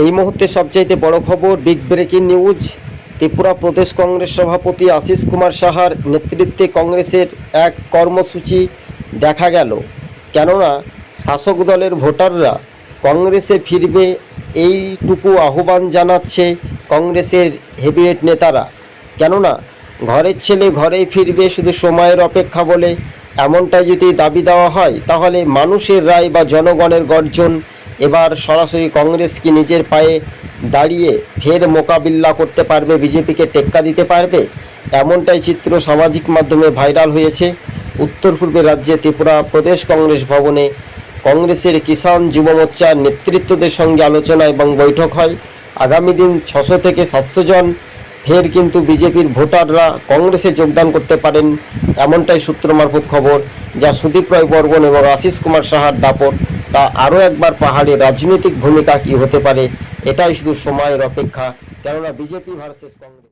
এই মুহূর্তে সবচাইতে বড় খবর বিগ ব্রেকিং নিউজ। ত্রিপুরা প্রদেশ কংগ্রেস সভাপতি আশিস কুমার সাহার নেতৃত্বে কংগ্রেসের এক কর্মসূচি দেখা গেল। কেননা, শাসক দলের ভোটাররা কংগ্রেসে ফিরবে এইটুকু আহ্বান জানাচ্ছে কংগ্রেসের হেভিয়েট নেতারা। কেননা, ঘরের ছেলে ঘরেই ফিরবে শুধু সময়ের অপেক্ষা বলে এমনটা যদি দাবি দেওয়া হয়, তাহলে মানুষের রায় বা জনগণের গর্জন এবার সরাসরি কংগ্রেস কি নিজের পায়ে দাঁড়িয়ে ফের মোকাবিল্লা করতে পারবে, বিজেপিকে টেক্কা দিতে পারবে? এমনটাই চিত্র সামাজিক মাধ্যমে ভাইরাল হয়েছে। উত্তর পূর্বে রাজ্যে ত্রিপুরা প্রদেশ কংগ্রেস ভবনে কংগ্রেসের কিষাণ যুব মোর্চার নেতৃত্বদের সঙ্গে আলোচনা এবং বৈঠক হয়। আগামী দিন ছশো থেকে সাতশো জন ফের কিন্তু বিজেপির ভোটাররা কংগ্রেসে যোগদান করতে পারেন, এমনটাই সূত্র মারফত খবর, যা সুদীপ রায় বর্মন এবং আশিস কুমার সাহার দাপট তা আরও একবার পাহাড়ে রাজনৈতিক ভূমিকা কি হতে পারে, এটাই শুধু সময়ের অপেক্ষা। কেননা বিজেপি ভার্সেস কংগ্রেস।